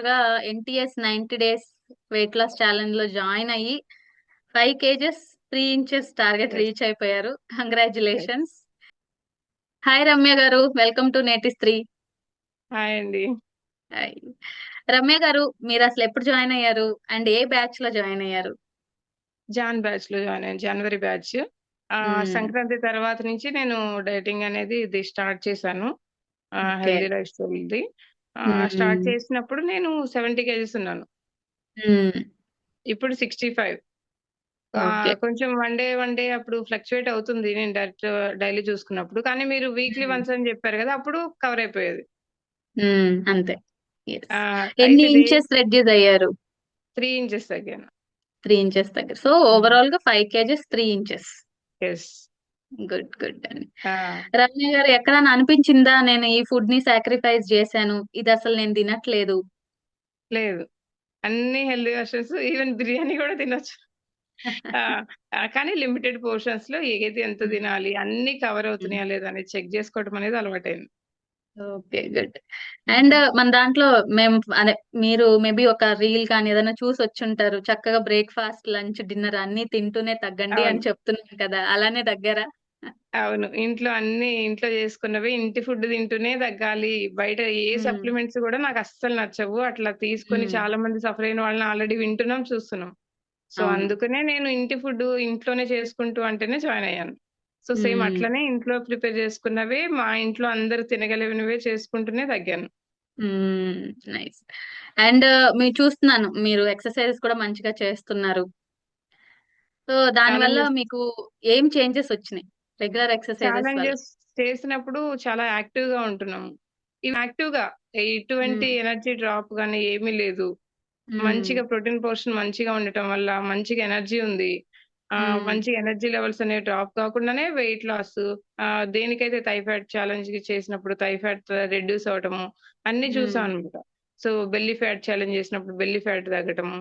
గా NTS ninety days weight loss ఛాలెంజ్లో join అయ్యి five kgs three inches target. Reach అయిపోయారు. Congratulations. Hi Ramya garu welcome to నేటి స్త్రీ hi అండి. Hi. Ramya garu మీరు అసలు ఎప్పుడు జాయిన్ అయ్యారు? అండ్ ఏ బ్యాచ్లో జాయిన్ అయ్యారు? జాన్ బ్యాచ్లో జాయిన్ అయ్యాను. జనవరి బ్యాచ్. మ్మ్. సంక్రాంతి తర్వాత నుంచి నేను డైటింగ్ అనేది ఇది స్టార్ట్ చేశాను. Healthy life స్టైల్ది. స్టార్ట్ చేసినప్పుడు నేను సెవెంటీ కేజీస్ ఉన్నాను. ఇప్పుడు సిక్స్టీ ఫైవ్. కొంచెం వన్ డే వన్ డే అప్పుడు ఫ్లక్చువేట్ అవుతుంది నేను డైరెక్ట్ డైలీ చూసుకున్నప్పుడు. కానీ మీరు వీక్లీ. వన్స్ అని చెప్పారు కదా అప్పుడు కవర్ అయిపోయేది. అంతే. ఎన్ని ఇంచెస్ రెడ్యూస్ అయ్యారు? త్రీ ఇంచెస్ తగ్గాను. త్రీ ఇంచెస్ దగ్గర సో ఓవరాల్గా five kgs three inches. Yes good good అండి. రమ్య గారు ఎక్కడైనా అనిపించిందా? నేను ఈ ఫుడ్ని సాక్రిఫైస్ చేశాను. ఇది అసలు నేను తినట్లేదు. లేదు. అన్ని హెల్దీ వర్షన్స్ ఈవెన్ బిర్యానీ కూడా తినొచ్చు. కానీ లిమిటెడ్ పోర్షన్స్లో ఏది ఎంత తినాలి అన్ని కవర్ అవుతున్నాయా లేదా అనేది చెక్ చేసుకోవడం అనేది అలవాటైంది. Okay good. అండ్ మన దాంట్లో మేము అదే మీరు మేబీ ఒక రీల్ కానీ ఏదైనా చూసి వచ్చుంటారు. చక్కగా బ్రేక్ఫాస్ట్ లంచ్ డిన్నర్ అన్ని తింటూనే తగ్గండి అని. చెప్తున్నాం కదా. అలానే దగ్గర అవును. ఇంట్లో అన్ని ఇంట్లో చేసుకున్నవి ఇంటి ఫుడ్ తింటూనే తగ్గాలి. బయట ఏ. సప్లిమెంట్స్ కూడా నాకు అస్సలు నచ్చవు. అట్లా తీసుకొని. చాలా మంది సఫర్ అయిన వాళ్ళని ఆల్రెడీ వింటున్నాం చూస్తున్నాం. సో అవును. అందుకనే నేను ఇంటి ఫుడ్ ఇంట్లోనే చేసుకుంటూ అంటేనే జాయిన్ అయ్యాను. So same. అట్లనే ఇంట్లో ప్రిపేర్ చేసుకున్నవే మా ఇంట్లో అందరు తినగలిగినవే చేసుకుంటూనే తగ్గాను. నైస్. అండ్ మీరు చూస్తున్నాను మీరు ఎక్సర్సైజ్ కూడా మంచిగా చేస్తున్నారు. సో దానివల్ల మీకు ఏం చేంజెస్ వచ్చినాయి? రెగ్యులర్ ఎక్సర్సైజెస్ చేసినప్పుడు చాలా యాక్టివ్గా ఉంటున్నాము ఇవి యాక్టివ్గా ఎటువంటి. ఎనర్జీ డ్రాప్ గానీ ఏమీ లేదు మ్మ్. మంచిగా ప్రోటీన్ పోర్షన్ మంచిగా ఉండటం వల్ల మంచిగా ఎనర్జీ ఉంది ఆ మ్మ్. మంచి ఎనర్జీ లెవెల్స్ అనేవి డ్రాప్ కాకుండానే వెయిట్ లాస్ దేనికైతే థైఫాయిడ్ ఛాలెంజ్కి చేసినప్పుడు థైఫాయిడ్ రెడ్యూస్ అవటము అన్ని చూసాం మ్మ్. అనమాట సో బెల్లీ ఫ్యాట్ ఛాలెంజ్ చేసినప్పుడు బెల్లీ ఫ్యాట్ తగ్గటము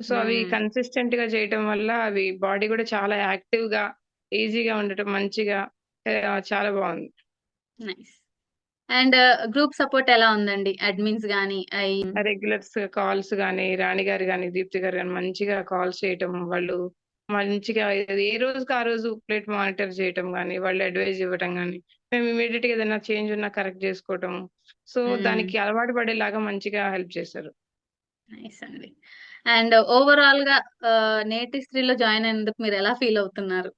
సో అవి. కన్సిస్టెంట్గా చేయటం వల్ల అవి బాడీ కూడా చాలా యాక్టివ్గా ఈజీగా ఉండటం మంచిగా చాలా బాగుంది. నైస్. అండ్ గ్రూప్ సపోర్ట్ ఎలా ఉందండి? అడ్మిన్స్ గానీ రెగ్యులర్స్ కాల్స్ గానీ రాణి గారు గానీ దీప్తి గారు గానీ మంచిగా కాల్స్ చేయటం వాళ్ళు మంచిగా ఏ రోజుకి ఆ రోజు ప్లేట్ మానిటర్ చేయటం గానీ వాళ్ళు అడ్వైజ్ ఇవ్వటం గానీ మేము ఇమీడియట్గా ఏదైనా చేంజ్ ఉన్నా కరెక్ట్ చేసుకోవటం. సో. దానికి అలవాటు పడేలాగా మంచిగా హెల్ప్ చేశారు. నైస్ అండి. అండ్ ఓవరాల్గా నేటి స్త్రీలో జాయిన్ అయినందుకు మీరు ఎలా ఫీల్ అవుతున్నారు?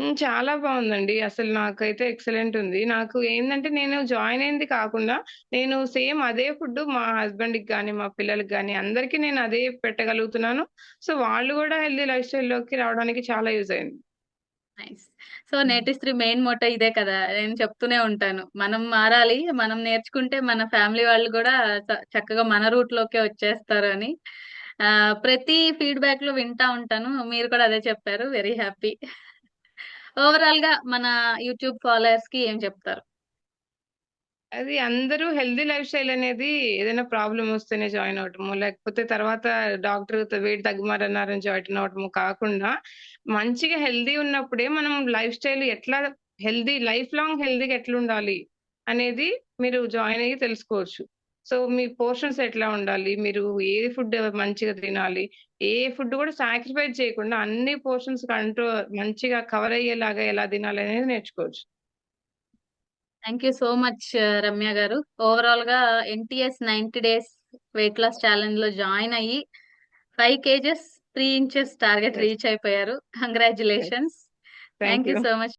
చాలా బాగుందండి. అసలు నాకైతే ఎక్సలెంట్ ఉంది. నాకు ఏంటంటే నేను జాయిన్ అయింది కాకుండా నేను సేమ్ అదే ఫుడ్ మా హస్బెండ్కి కానీ మా పిల్లలకి కానీ అందరికీ నేను అదే పెట్టగలుగుతున్నాను. సో వాళ్ళు కూడా హెల్దీ లైఫ్ స్టైల్లోకి రావడానికి చాలా యూజ్ అయింది. నైస్. సో నేటి స్త్రీ మెయిన్ మోటో ఇదే కదా. నేను చెప్తూనే ఉంటాను. మనం మారాలి మనం నేర్చుకుంటే మన ఫ్యామిలీ వాళ్ళు కూడా చ- చక్కగా మన రూట్ లోకే వచ్చేస్తారు అని ప్రతి ఫీడ్బ్యాక్లో వింటా ఉంటాను. మీరు కూడా అదే చెప్పారు. Very happy. ఓవరాల్గా మన యూట్యూబ్ ఫాలోయర్స్కి ఏం చెప్తారు? అది అందరూ హెల్దీ లైఫ్ స్టైల్ అనేది ఏదైనా ప్రాబ్లం వస్తేనే జాయిన్ అవటము లేకపోతే తర్వాత డాక్టర్ వెయిట్ తగ్గమారన్నారని జాయిన్ అవటము కాకుండా మంచిగా హెల్దీ ఉన్నప్పుడే మనం లైఫ్ స్టైల్ ఎట్లా హెల్దీ లైఫ్ లాంగ్ హెల్దీగా ఎట్లా ఉండాలి అనేది మీరు జాయిన్ అయ్యి తెలుసుకోవచ్చు. సో మీ పోర్షన్స్ ఎట్లా ఉండాలి? మీరు ఏ ఫుడ్ మంచిగా తినాలి? ఏ ఫుడ్ కూడా సాక్రిఫైస్ చేయకుండా అన్ని పోర్షన్స్ కంట్రోల్ మంచిగా కవర్ అయ్యేలాగా ఎలా తినాలి అనేది నేర్చుకోవచ్చు. Thank you so much Ramya garu. ఓవరాల్గా NTS ninety days weight loss ఛాలెంజ్లో join అయ్యి five kgs three inches target. Reach అయిపోయారు. Congratulations thank you so much